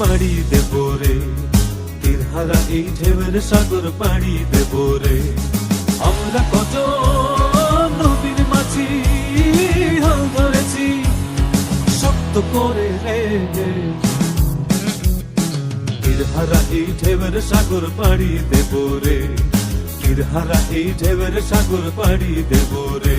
পাড়ি দেব রে তীরহারা এই ঢেউয়ের সাগর পাড়ি দেব রে আমরা কত নবীর মাছি হাল ধরেছি শক্ত করে রে তীরহারা এই ঢেউয়ের সাগর পাড়ি দেব রে তীরহারা এই ঢেউয়ের সাগর পাড়ি দেব রে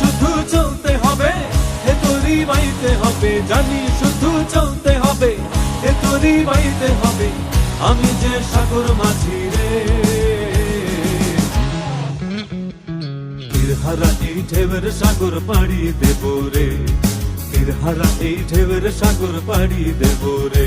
শুধু চলতে হবে। হে তোরি বাইতে হবে, জানি শুধু চলতে হবে। হে তোরি বাইতে হবে, আমি যে সাগর মাঝি রে। তীরহারা এই ঢেউয়ের সাগর পাড়ি দেব রে। তীরহারা এই ঢেউয়ের সাগর পাড়ি দেব রে।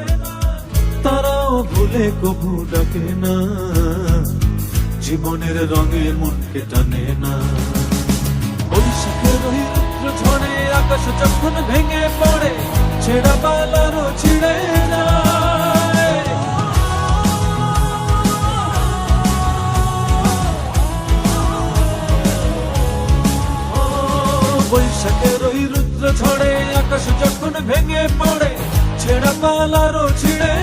তারাও ভুলে কবু ডাকে না। জীবনের রঙে মনকে টানে না। ঝড়ে আকাশ যখন ভেঙে পড়ে ছেঁড়া পালারও ছিঁড়ে ও, বৈশাখের ওই রুদ্র ঝড়ে আকাশ যখন ভেঙে পড়ে ছেঁড়া পালারও ছিঁড়ে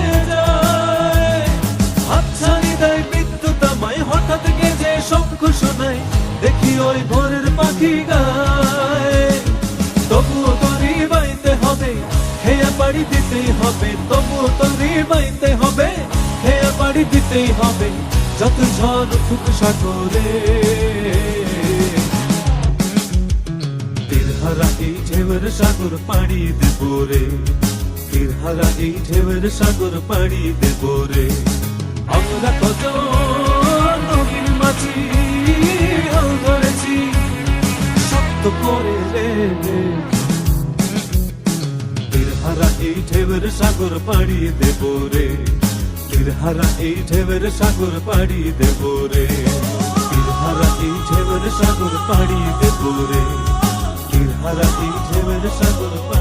ওই ভোরের পাখি গায়। তবুও তরি বাইতে হবে হেয়া বাড়ি দিতেই হবে। তবুও তরি বাইতে হবে হেয়া বাড়ি দিতেই হবে, যত ঝড় উঠুক সাগরে। তীরহারা এই ঢেউয়ের সাগর পাড়ি দেব রে। তীরহারা এই ঢেউয়ের সাগর পাড়ি দেব রে। আমরা কত নবীর মাঝি। হাল ধরেছি শক্ত করে রে তীরহারা এই ঢেউয়ের সাগর পাড়ি দেব রে। তীরহারা এই ঢেউয়ের সাগর পাড়ি দেব রে। তীরহারা এই ঢেউয়ের সাগর পাড়ি দেব রে। তীরহারা এই ঢেউয়ের সাগর পাড়ি